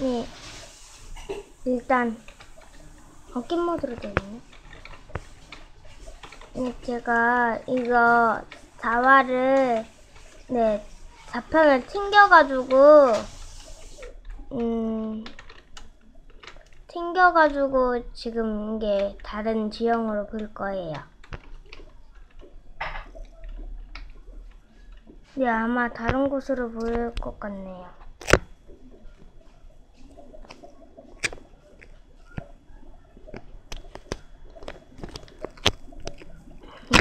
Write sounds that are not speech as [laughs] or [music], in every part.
네. 일단 어깨 모드로 되어 있네. 네, 제가 이거 4화를 네 4편을 튕겨가지고 음 튕겨가지고 지금 이게 다른 지형으로 볼 거예요. 네, 아마 다른 곳으로 보일 것 같네요.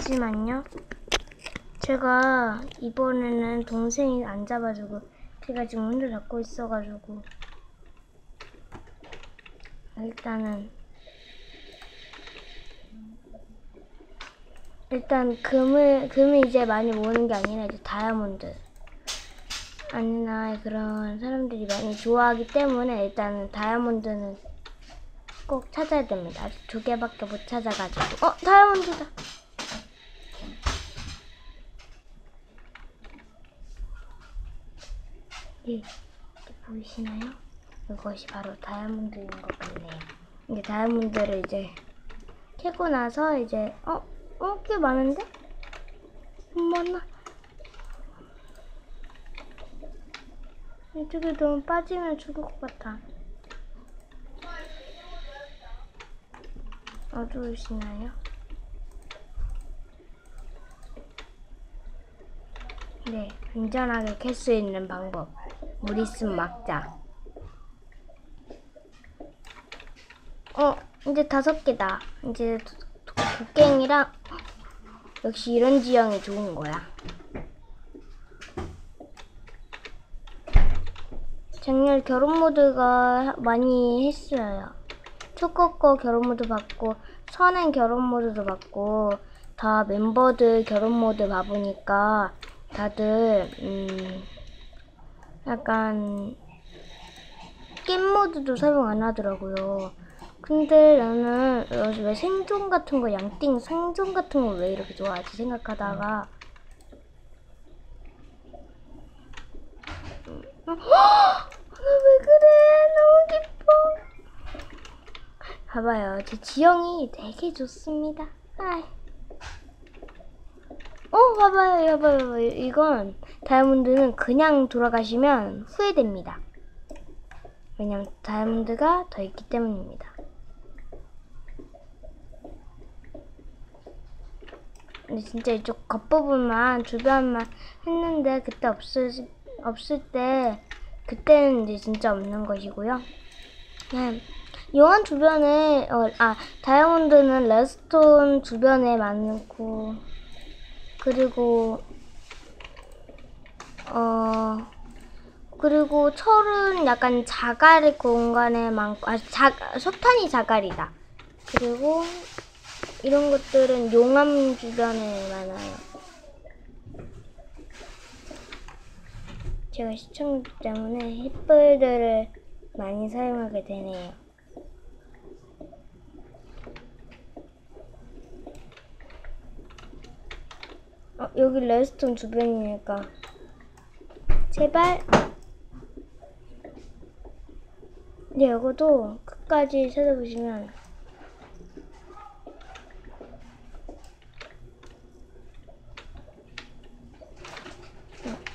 잠시만요. 제가 이번에는 동생이 안 잡아주고 제가 지금 혼자 잡고 있어가지고 일단은 일단 금을 금이 이제 많이 모으는 게 아니라 이제 다이아몬드 아니나 그런 사람들이 많이 좋아하기 때문에 일단은 다이아몬드는 꼭 찾아야 됩니다. 아직 두 개밖에 못 찾아가지고 어 다이아몬드다. 예, 보이시나요? 이것이 바로 다이아몬드인 것 같네요. 이게 다이아몬드를 이제 캐고 나서 이제 어? 어? 꽤 많은데? 엄마나 이쪽에 너무 빠지면 죽을 것 같아. 어두우시나요? 네, 안전하게 캘 수 있는 방법. 물 있으면 막자. 어, 이제 다섯 개다. 이제 도깽이랑 역시 이런 지형이 좋은 거야. 작년 결혼 모드가 많이 했어요. 초코 거 결혼 모드 받고 선행 결혼 모드도 받고 다 멤버들 결혼 모드 봐보니까 다들 음 약간 게임 모드도 사용 안 하더라고요. 근데 나는 어, 왜 생존 같은 거 양띵 생존 같은 거 왜 이렇게 좋아하지 생각하다가 어, 왜 그래 너무 기뻐 봐봐요 제 지형이 되게 좋습니다 아이. 어 봐봐요 봐봐요. 이건 다이아몬드는 그냥 돌아가시면 후회됩니다 왜냐면 다이아몬드가 더 있기 때문입니다 근데 진짜 이쪽 겉부분만 주변만 했는데 그때 없을 없을 때 그때는 이제 진짜 없는 것이고요. 네. 용암 주변에 어, 아 다이아몬드는 레스톤 주변에 많고 그리고 어 그리고 철은 약간 자갈 공간에 많고 아 자, 석탄이 자갈이다. 그리고 이런 것들은 용암 주변에 많아요. 제가 시청자 때문에 햇불들을 많이 사용하게 되네요. 어, 여기 레스톤 주변이니까 제발 네, 이것도 끝까지 찾아보시면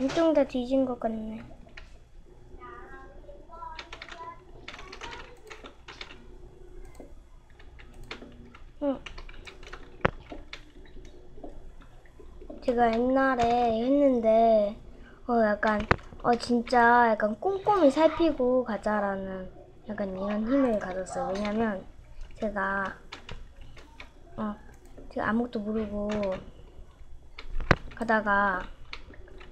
엄청 다 뒤진 것 같네. 응. 제가 옛날에 했는데, 어, 약간, 어, 진짜 약간 꼼꼼히 살피고 가자라는 약간 이런 힘을 가졌어요. 왜냐면, 제가, 어, 제가 아무것도 모르고 가다가,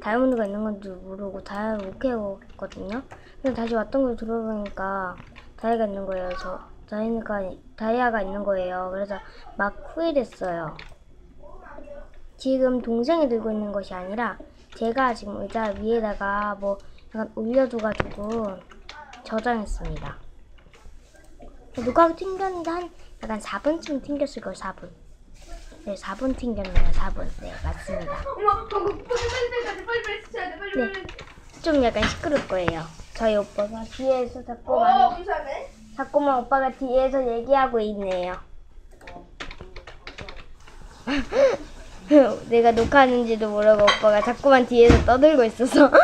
다이아몬드가 있는 건지 모르고 다이아를 못 캐웠거든요. 근데 다시 왔던 걸 들어보니까 다이아가 있는 거예요. 저 다이아가 다이아가 있는 거예요. 그래서 막 후회됐어요. 지금 동생이 들고 있는 것이 아니라 제가 지금 의자 위에다가 뭐 약간 올려둬가지고 저장했습니다. 누가 튕겼는데 한 약간 4분쯤 튕겼을 거예요. 4분. 네, 4분 튕겼네요. 4분. 네, 맞습니다. 엄마 방금 포즈 뺄 때까지 빨리 빨리 치셔야 돼 빨리빨리 좀 약간 시끄러울 거예요. 저희 오빠가 뒤에서 자꾸만 어, 의사네. 자꾸만 오빠가 뒤에서 얘기하고 있네요. [laughs] [laughs] 내가 녹화하는지도 모르고 오빠가 자꾸만 뒤에서 떠들고 있어서. [laughs]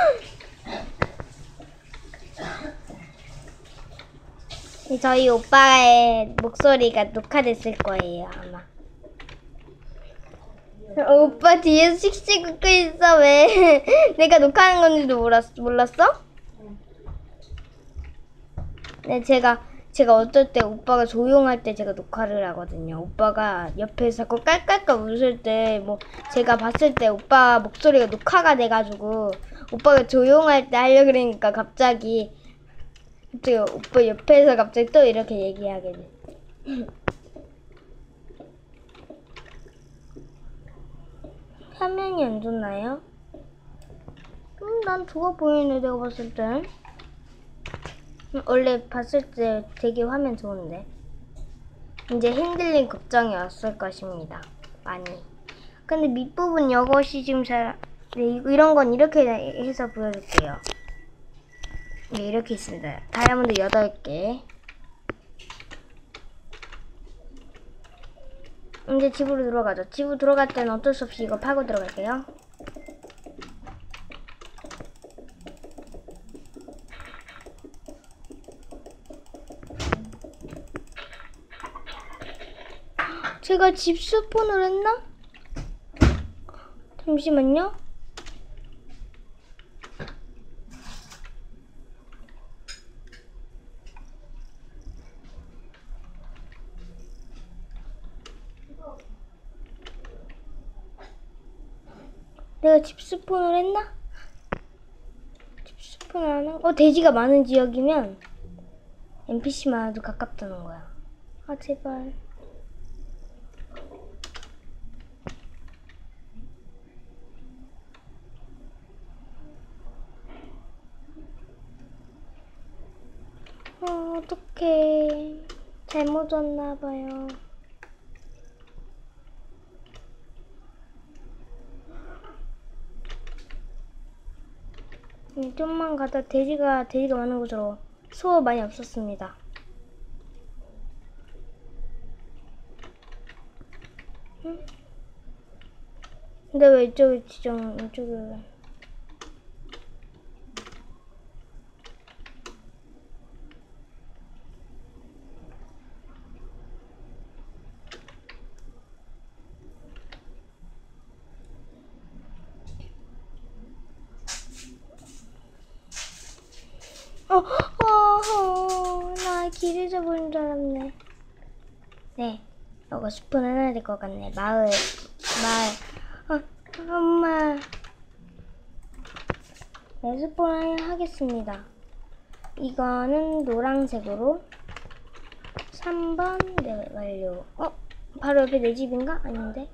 저희 오빠의 목소리가 녹화됐을 거예요, 아마. 어, 오빠 뒤에서 씩씩 웃고 있어, 왜? [laughs] 내가 녹화하는 건지도 몰랐, 몰랐어? 네, 제가 제가 어떨 때 오빠가 조용할 때 제가 녹화를 하거든요. 오빠가 옆에서 자꾸 깔깔깔 웃을 때 뭐 제가 봤을 때 오빠 목소리가 녹화가 돼가지고 오빠가 조용할 때 하려 그러니까 갑자기 갑자기 오빠 옆에서 갑자기 또 이렇게 얘기하게 돼. [laughs] 화면이 안 좋나요? 음, 난 좋아 보이네 내가 봤을 땐. 음, 원래 봤을 때 되게 화면 좋은데. 이제 핸들링 걱정이 없을 것입니다. 많이. 근데 밑부분 이것이 지금 잘 네, 이- 이런 건 이렇게 해서 보여줄게요. 네, 이렇게 있습니다. 다이아몬드 8개. 이제 집으로 들어가죠. 집으로 들어갈 때는 어쩔 수 없이 이거 파고 들어갈게요 제가 집 스폰을 했나? 잠시만요. 내가 집 스폰을 했나? 집 스폰을 안 한? 어 돼지가 많은 지역이면 NPC 많아도 가깝다는 거야. 아 제발. 어, 어떡해. 잘못 왔나봐요. 음, 좀만 가다 돼지가, 돼지가 많은 곳으로 수어 많이 없었습니다. 응? 근데 왜 이쪽에 지정, 이쪽에. 어, 어, 어, 나 길 잊어버린 줄 알았네. 네, 이거 스푼 하나 될 것 같네. 마을, 마을. 어, 엄마. 네, 스푼 하나 하겠습니다. 이거는 노란색으로. 3번, 네, 완료. 어, 바로 옆에 내 집인가? 아닌데.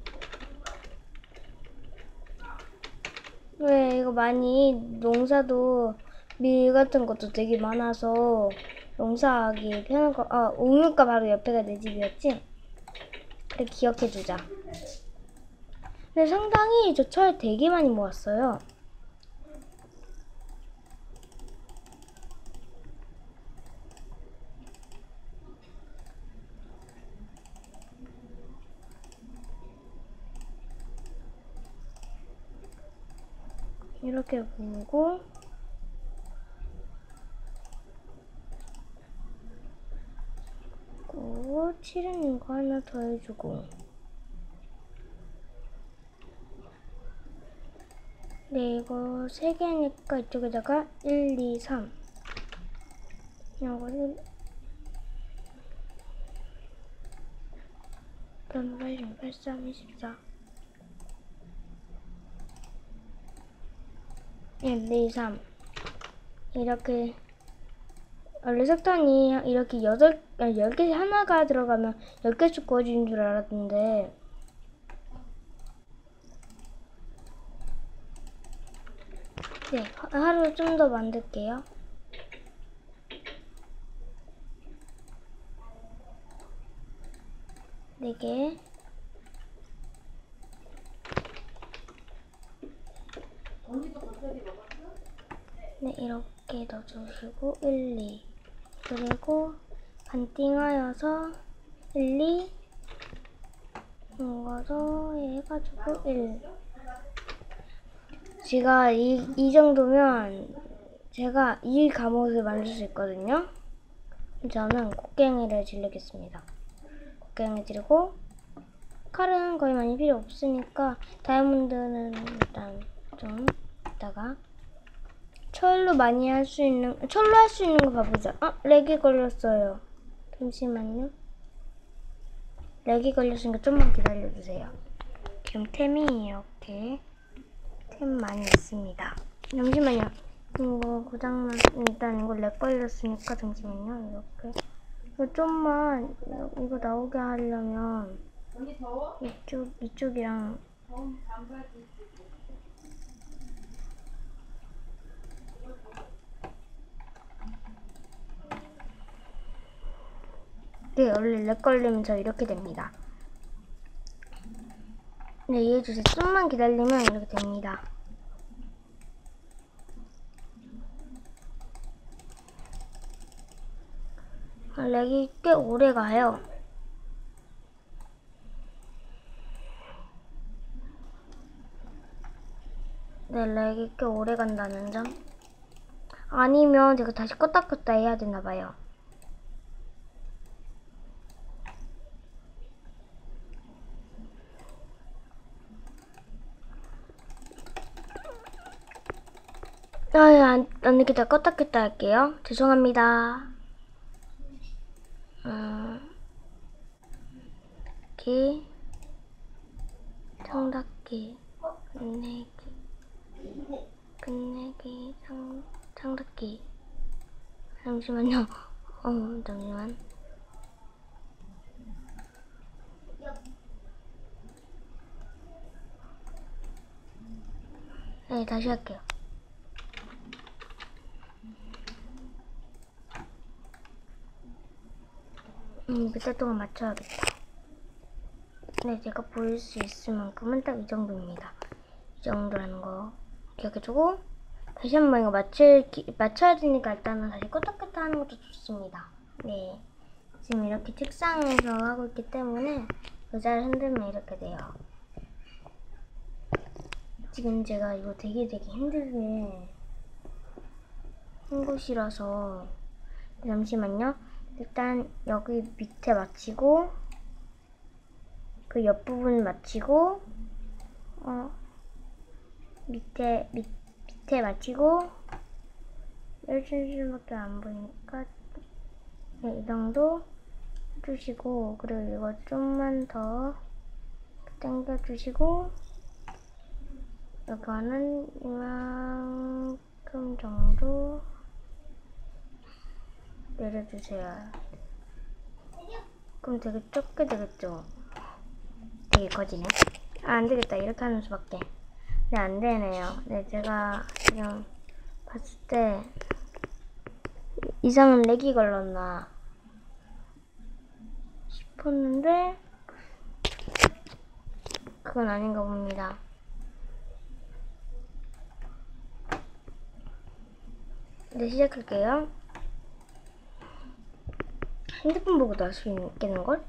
왜 이거 많이 농사도 밀 같은 것도 되게 많아서 농사하기 편한 거. 아 우물가 바로 옆에가 내 집이었지? 그래 기억해주자. 근데 상당히 저 철 되게 많이 모았어요. 이렇게 보고 고 칠은 이거 하나 더 해주고. 네 이거 세 개니까 이쪽에다가 1, 2, 3 이거를 그럼 8, 8, 3, 24 1, 2, 3 이렇게 원래 석탄이 이렇게 여덟, 아니, 열개 하나가 들어가면 열 개씩 구워지는 줄 알았는데 네, 하- 하루 좀 더 만들게요. 네 개. 네, 이렇게. 이렇게 넣어주시고 1, 2 그리고 반띵하여서 1, 2 이거도 해가지고 1 제가 이, 이 정도면 제가 이 감옷을 만들 수 있거든요. 저는 곡괭이를 지르겠습니다. 곡괭이 지르고 칼은 거의 많이 필요 없으니까 다이아몬드는 일단 좀 이따가 철로 많이 할 수 있는 철로 할 수 있는 거 봐보자. 아 렉이 걸렸어요. 잠시만요. 렉이 걸렸으니까 좀만 기다려주세요. 지금 템이 이렇게 템 많이 있습니다. 잠시만요. 이거 고장난 일단 이거 렉 걸렸으니까 잠시만요. 이렇게 이거 좀만 이거 나오게 하려면 이쪽 이쪽이랑 네, 원래 렉 걸리면 저 이렇게 됩니다. 네, 이해해주세요. 좀만 기다리면 이렇게 됩니다. 아, 렉이 꽤 오래 가요. 네, 렉이 꽤 오래 간다는 점. 아니면 제가 다시 껐다 켰다 해야 되나 봐요. 아유, 안, 안 되겠다. 껐다 켰다 할게요. 죄송합니다. 음, 기, 청닫기, 끝내기, 끝내기, 청, 청닫기. 잠시만요. [laughs] 어, 잠시만. 네, 다시 할게요. 음, 몇달 동안 맞춰야겠다. 네, 제가 보일 수 있을 만큼은 딱 이 정도입니다. 이 정도라는 거 기억해주고 다시 한 번 이거 맞출 기, 맞춰야 되니까 일단은 다시 끄덕끄덕 하는 것도 좋습니다. 네, 지금 이렇게 책상에서 하고 있기 때문에 의자를 흔들면 이렇게 돼요. 지금 제가 이거 되게 되게 힘들게 한 곳이라서 잠시만요. 일단 여기 밑에 맞추고 그 옆부분 맞추고 어 밑에 밑, 밑에 맞추고 1cm밖에 안 보이니까 네, 이 정도 해주시고 그리고 이거 좀만 더 당겨주시고 이거는 이만큼 정도 내려주세요. 그럼 되게 적게 되겠죠? 되게 커지네. 아, 안 되겠다. 이렇게 하는 수밖에. 네, 안 되네요. 네, 제가 지금 봤을 때 이상한 렉이 걸렸나 싶었는데 그건 아닌가 봅니다. 네, 시작할게요. 핸드폰 보고도 할수 있겠는걸?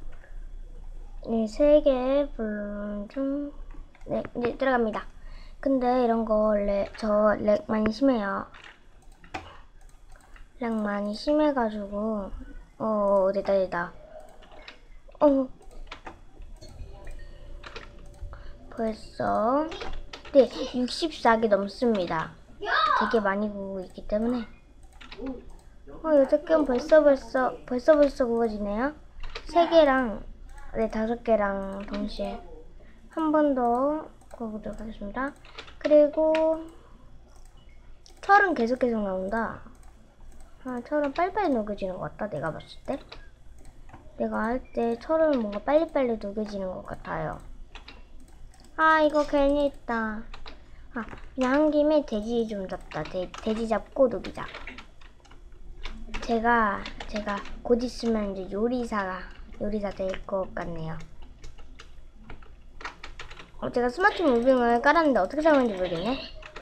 네, 세 개의 블룸 중, 네, 이제 들어갑니다. 근데 이런 거 원래 저렉 많이 심해요. 렉 많이 심해가지고, 어, 됐다, 됐다. 어, 벌써, 네, 64개 넘습니다. 되게 많이 보고 있기 때문에. 어, 여덟 개는 벌써 벌써 벌써 벌써 구워지네요. 세 개랑 네 다섯 개랑 동시에 한 번 더 구워보도록 하겠습니다. 그리고 철은 계속 계속 나온다. 아, 철은 빨리빨리 녹여지는 것 같다. 내가 봤을 때. 내가 할 때 철은 뭔가 빨리빨리 녹여지는 것 같아요. 아 이거 괜히 했다. 아 그냥 한 김에 돼지 좀 잡다. 돼, 돼지 잡고 녹이자. 제가 제가 곧 있으면 이제 요리사가 요리사 될 것 같네요. 어, 제가 스마트 무빙을 깔았는데 어떻게 사용하는지 모르겠네.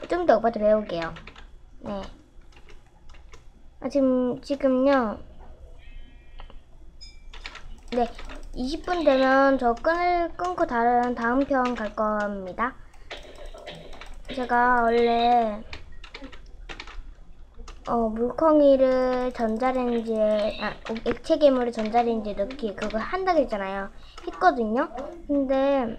좀 더 오빠한테 배울게요. 네. 아, 지금, 지금요. 네, 20분 되면 저 끈을 끊고 다른 다음 편 갈 겁니다. 제가 원래 어, 물컹이를 전자레인지에, 아, 액체 괴물을 전자레인지에 넣기 그거 한다고 했잖아요. 했거든요. 근데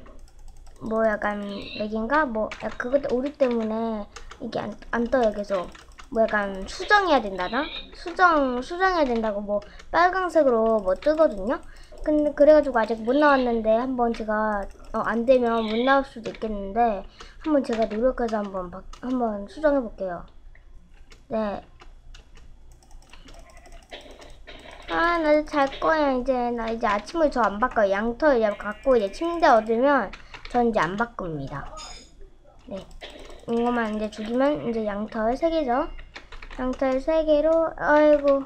뭐 약간 렉인가? 뭐 야, 그것 오류 때문에 이게 안, 안 떠요 계속. 뭐 약간 수정해야 된다나? 수정 수정해야 된다고 뭐 빨강색으로 뭐 뜨거든요. 근데 그래가지고 아직 못 나왔는데 한번 제가 어, 안 되면 못 나올 수도 있겠는데 한번 제가 노력해서 한번 바, 한번 수정해 볼게요. 네. 아, 나 잘 거야, 이제. 나 이제 아침을 저 안 바꿔요. 양털 이제 갖고 이제 침대 얻으면 전 이제 안 바꿉니다. 네. 이거만 이제 죽이면 이제 양털 3개죠. 양털 3개로, 아이고.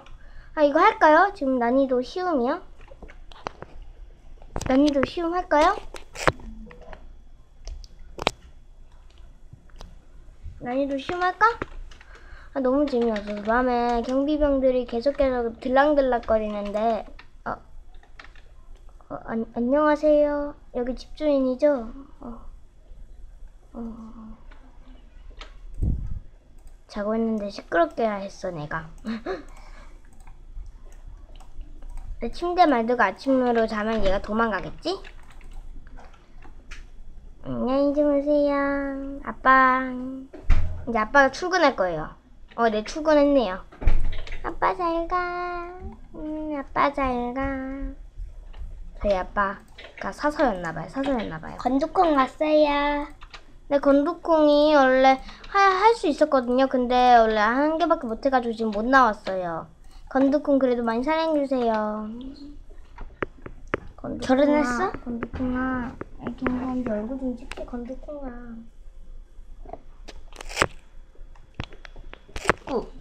아, 이거 할까요? 지금 난이도 쉬움이요? 난이도 쉬움 할까요? 난이도 쉬움 할까? 아, 너무 재미없어서 밤에 경비병들이 계속해서 들락들락거리는데 어, 어, 안, 안녕하세요 여기 집주인이죠? 어, 어. 자고 있는데 시끄럽게 했어 내가 [laughs] 내 침대 말두고 아침으로 자면 얘가 도망가겠지? 안녕히 주무세요 아빠 이제 아빠가 출근할 거예요 어, 네, 출근했네요. 아빠 잘 가. 음, 아빠 잘 가. 저희 아빠가 사서였나봐요. 사서였나봐요. 건두콩 왔어요. 네, 건두콩이 원래 할 수 있었거든요. 근데 원래 한 개밖에 못 해가지고 지금 못 나왔어요. 건두콩 그래도 많이 사랑해주세요. 건두콩아, 결혼했어? 건두콩아. 김건비 얼굴 좀 찍게, 건두콩아. 꾹.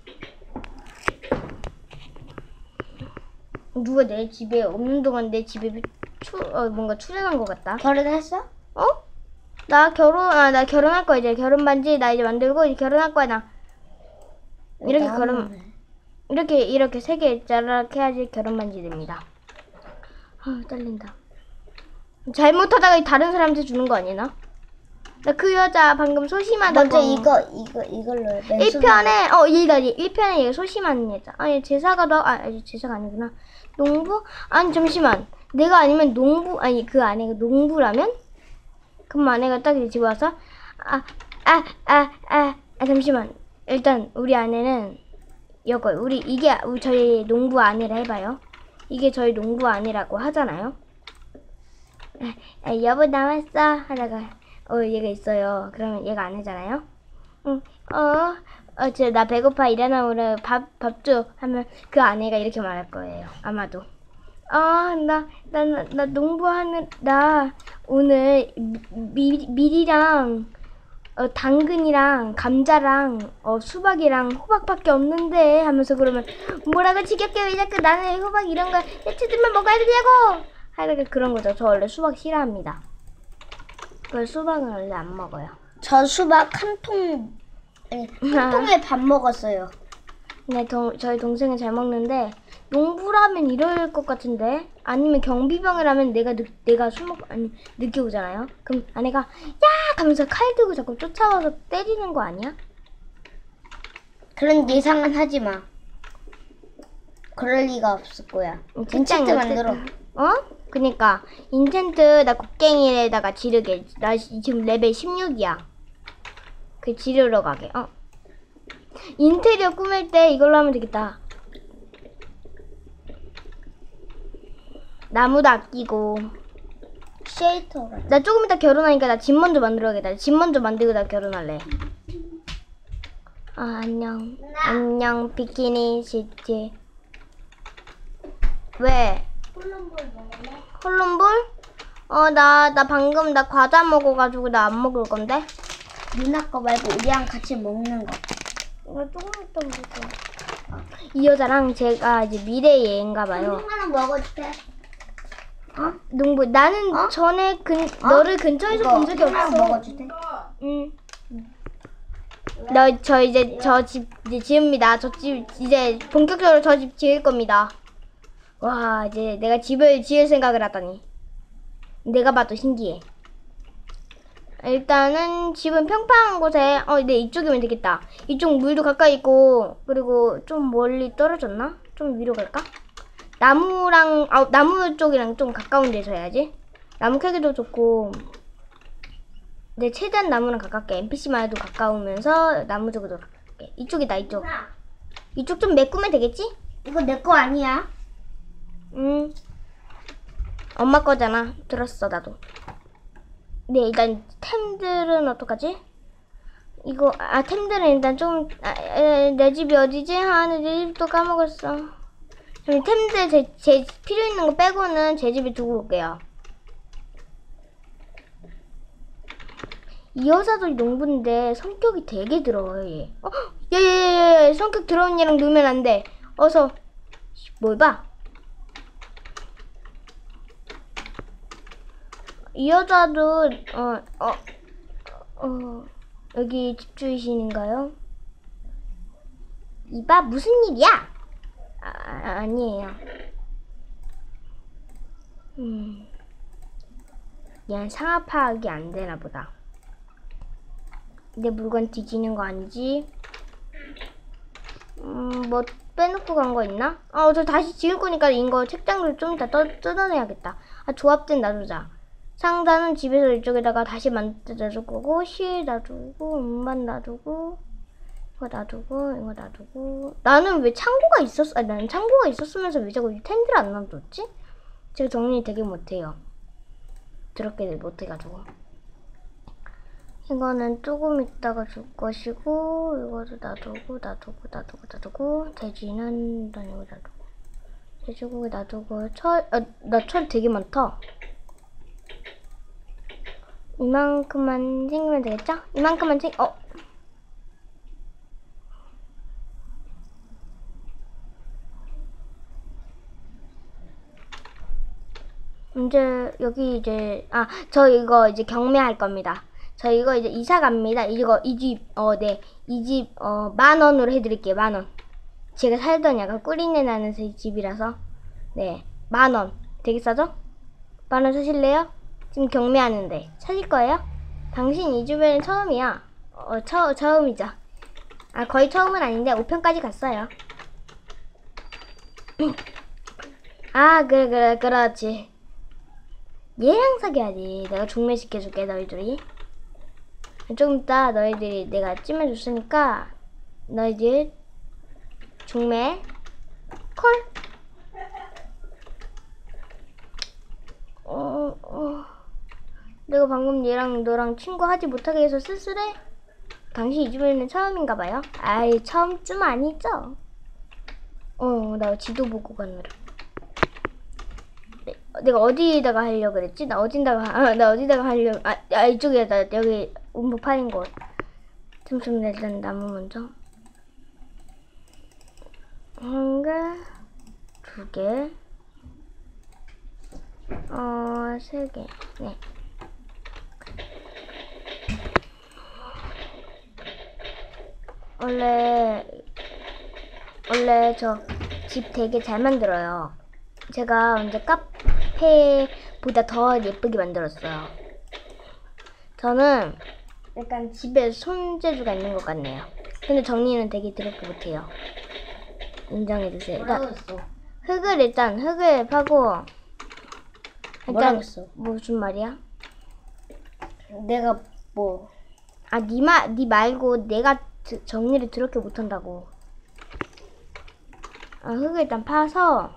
누가 내 집에 없는 동안 내 집에 추, 어, 뭔가 출연한 것 같다. 결혼했어? 어? 나 결혼, 아, 나 결혼할 거야, 이제. 결혼 반지 나 이제 만들고 이제 결혼할 거야, 나. 이렇게 나는 결혼, 이렇게, 이렇게 세개 짜락 해야지 결혼 반지 됩니다. 아, 떨린다. 잘못하다가 다른 사람한테 주는 거 아니나? 나 그 여자 방금 소심하다고. 먼저 이거 이거 이걸로 해. 맨손으로. 1편에 어 얘가 1편에 얘가 소심한 여자. 아니 제사가 너 아, 아니 제사가 아니구나. 농부? 아니 잠시만. 내가 아니면 농부 아니 그 아내가 농부라면? 그럼 아내가 딱 이제 집에 와서. 아 아 아 아 아, 잠시만. 일단 우리 아내는 이거 우리 이게 우리 저희 농부 아내라 해봐요. 이게 저희 농부 아내라고 하잖아요. 아, 아, 여보 나왔어. 하다가 어 얘가 있어요 그러면 얘가 아내잖아요 응, 어, 어, 저, 나 배고파, 일어나, 오늘 밥, 밥 줘. 하면 그 아내가 이렇게 말할 거예요. 아마도. 아, 나, 나, 나, 나 농부하는, 나 오늘 미, 밀이랑, 어, 당근이랑, 감자랑, 어, 수박이랑 호박밖에 없는데 하면서 그러면 뭐라고 지겹게 왜 자꾸 나는 호박 이런 거 야채들만 먹어야 되냐고! 하여튼 그런 거죠. 저 원래 수박 싫어합니다. 그 수박은 원래 안 먹어요. 저 수박 한 통, 아니, 한 통에 [laughs] 밥 먹었어요. 네, 동, 저희 동생은 잘 먹는데 농부라면 이럴 것 같은데 아니면 경비병이라면 내가 늦, 내가 술 먹고 아니 늦게 오잖아요. 그럼 아내가 야 하면서 칼 들고 자꾸 쫓아와서 때리는 거 아니야? 그런 예상은 하지 마. 그럴 리가 없을 거야. 인챈트 만들어. 어? 그니까 인챈트 나 곡괭이에다가 지르게 나 시- 지금 레벨 16이야. 그 지르러 가게. 어. 인테리어 꾸밀 때 이걸로 하면 되겠다. 나무도 아끼고. 쉐이터가. 나 조금 이따 결혼하니까 나 집 먼저 만들어야겠다. 집 먼저 만들고 나 결혼할래. 아 안녕. 안녕 비키니 시티. 왜? 콜 롬볼? 어 나 나 방금 나 과자 먹어가지고 나 안 먹을 건데. 누나 거 말고 우리랑 같이 먹는 거. 이거 조금 이따 먹을 거야. 이 여자랑 제가 이제 미래 얘인가 봐요. 하나 먹어도 돼? 어? 농부 나는 어? 전에 근 너를 근처에서 본 적이 없어. 먹어도 돼? 응. 너 저 이제 저 집 이제 지읍니다. 저 집 이제 본격적으로 저 집 지을 겁니다. 와 이제 내가 집을 지을 생각을 하다니 내가 봐도 신기해. 일단은 집은 평평한 곳에 어, 네 이쪽이면 되겠다. 이쪽 물도 가까이 있고 그리고 좀 멀리 떨어졌나? 좀 위로 갈까? 나무랑 아 나무 쪽이랑 좀 가까운 데서 해야지. 나무 캐기도 좋고. 네 최대한 나무랑 가깝게 NPC만 해도 가까우면서 나무 쪽으로 가깝게. 이쪽이다 이쪽. 이쪽 좀 메꾸면 되겠지? 이거 내 거 아니야? 응. 엄마 거잖아. 들었어, 나도. 네, 일단 템들은 어떡하지? 이거, 아, 템들은 일단 좀, 아, 에, 내 집이 어디지? 아, 내 집도 까먹었어. 그럼 템들 제, 제 필요 있는 거 빼고는 제 집에 두고 올게요. 이 여자도 농부인데 성격이 되게 더러워요, 얘. 어, 얘, 얘, 얘, 얘, 성격 더러운 얘랑 놀면 안 돼. 어서, 뭘 봐? 이 여자도 어, 어, 어, 여기 집주이신인가요? 이봐 무슨 일이야? 아, 아, 아니에요. 음, 얘는 상하 파악이 안 되나 보다. 내 물건 뒤지는 거 아니지? 음, 뭐 빼놓고 간 거 있나? 아, 저 다시 지을 거니까 이거 책장을 좀 이따 떠, 뜯어내야겠다. 아, 조합된 놔두자. 상단은 집에서 이쪽에다가 다시 만들어줄 거고 실 놔두고 음반 놔두고 이거 놔두고 이거 놔두고. 나는 왜 창고가 있었 아니 나는 창고가 있었으면서 왜 자꾸 이 텐트를 안 놔뒀지? 제가 정리 되게 못해요. 더럽게 못해가지고. 이거는 조금 있다가 줄 것이고 이거도 놔두고 놔두고 놔두고 놔두고. 돼지는 난 이거 놔두고. 돼지고기 놔두고 철나 철 되게 많다 이만큼만 챙기면 되겠죠? 이만큼만 챙, 어. 이제 여기 이제 아 저 이거 이제 경매할 겁니다. 저 이거 이제 이사 갑니다. 이거 이 집 어 네 이 집 어 만 원으로 해드릴게요 만 원. 제가 살던 약간 꿀린내 나는 새 집이라서 네 만 원. 되게 싸죠? 만 원 사실래요? 지금 경매하는데 사실 거예요? 당신 이 주변엔 처음이야. 어, 처, 처음이죠. 아, 거의 처음은 아닌데 5편까지 갔어요. [clears throat] 아, 그래, 그래, 그렇지. 얘랑 사귀어야지. 내가 중매시켜줄게, 너희들이. 좀 이따 너희들이 내가 찜해줬으니까 너희들 중매 콜. 어, 어. 내가 방금 얘랑 너랑 친구하지 못하게 해서 쓸쓸해? 당신 이 집에는 처음인가 봐요? 아이 처음쯤 아니죠? 어, 나 지도 보고 가느라. 네, 내가 어디다가 하려고 그랬지? 나 어딘다가, 아, 나 어디다가 하려고, 아, 아 이쪽에다, 여기 운부 파인 곳. 잠시만, 일단 나무 먼저. 한 개, 두 개, 어, 세 개, 네. 원래 원래 저 집 되게 잘 만들어요. 제가 언제 카페보다 더 예쁘게 만들었어요. 저는 약간 집에 손재주가 있는 것 같네요. 근데 정리는 되게 더럽게 못해요. 인정해주세요. 일단? 흙을 일단 흙을 파고 일단 했어? 무슨 말이야? 내가 뭐 아, 니 말, 니 말고 내가 드- 정리를 더럽게 못한다고. 아, 흙을 일단 파서,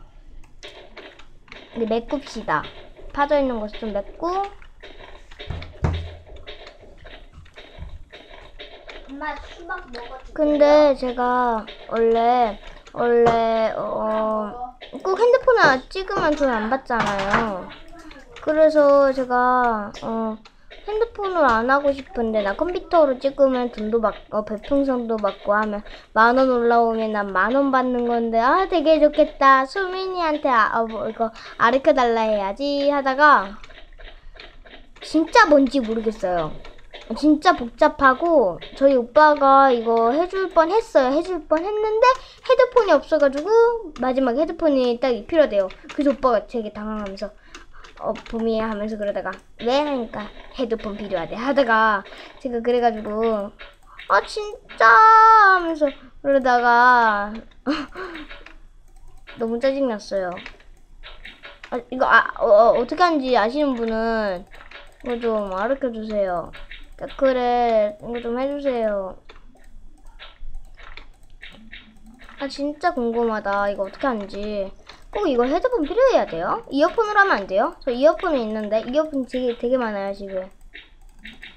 이제 메꿉시다. 파져 있는 것을 좀 메꾸. 엄마 수박 먹어줄게. 근데 제가 원래, 원래, 어, 꼭 핸드폰을 찍으면 돈 안 받잖아요. 그래서 제가, 어, 핸드폰으로 안 하고 싶은데 나 컴퓨터로 찍으면 돈도 받고 어, 별풍선도 받고 하면 만 원 올라오면 난 만 원 받는 건데 아 되게 좋겠다 수민이한테 아, 어, 뭐 이거 아르켜 달라 해야지 하다가 진짜 뭔지 모르겠어요 진짜 복잡하고 저희 오빠가 이거 해줄 뻔 했어요. 해줄 뻔 했는데 헤드폰이 없어가지고 마지막에 헤드폰이 딱 필요하대요. 그래서 오빠가 되게 당황하면서 어 봄이 하면서 그러다가 왜 하니까 헤드폰 필요하대 하다가 제가 그래가지고 아 진짜 하면서 그러다가 [laughs] 너무 짜증났어요. 아, 이거 아, 어, 떻게 하는지 아시는 분은 이거 좀 알려줘 주세요. 댓글에 이거 좀 해주세요. 아 진짜 궁금하다. 이거 어떻게 하는지. 꼭 이거 헤드폰 필요해야 돼요? 이어폰으로 하면 안 돼요? 저 이어폰이 있는데 이어폰 되게 되게 많아요 집에.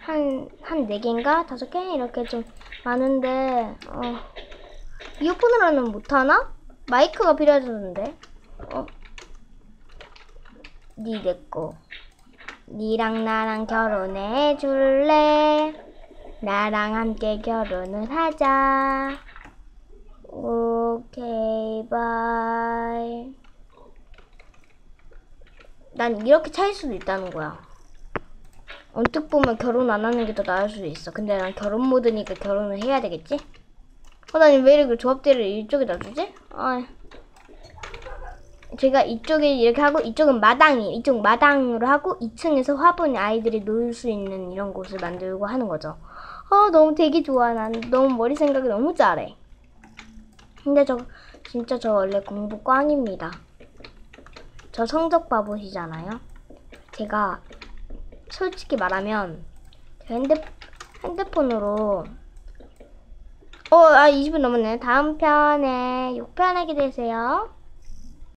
한한 네 개인가 다섯 개 이렇게 좀 많은데 어 이어폰으로는 못 하나? 마이크가 필요하던데. 어. 니 내꺼. 니랑 나랑 결혼해 줄래? 나랑 함께 결혼을 하자. 오케이, 바이. 난 이렇게 차일 수도 있다는 거야. 언뜻 보면 결혼 안 하는 게 더 나을 수도 있어. 근데 난 결혼 모드니까 결혼을 해야 되겠지? 어, 난왜 이렇게 조합대를 이쪽에다 두지? 아, 제가 이쪽에 이렇게 하고 이쪽은 마당이 이쪽 마당으로 하고 2층에서 화분 아이들이 놀 수 있는 이런 곳을 만들고 하는 거죠. 아 너무 되게 좋아 난 너무 머리 생각이 너무 잘해. 근데 저 진짜 저 원래 공부 꽝입니다. 저 성적 바보시잖아요. 제가 솔직히 말하면 핸드 핸드폰으로 어, 아, 20분 넘었네. 다음 편에 6편 하게 되세요.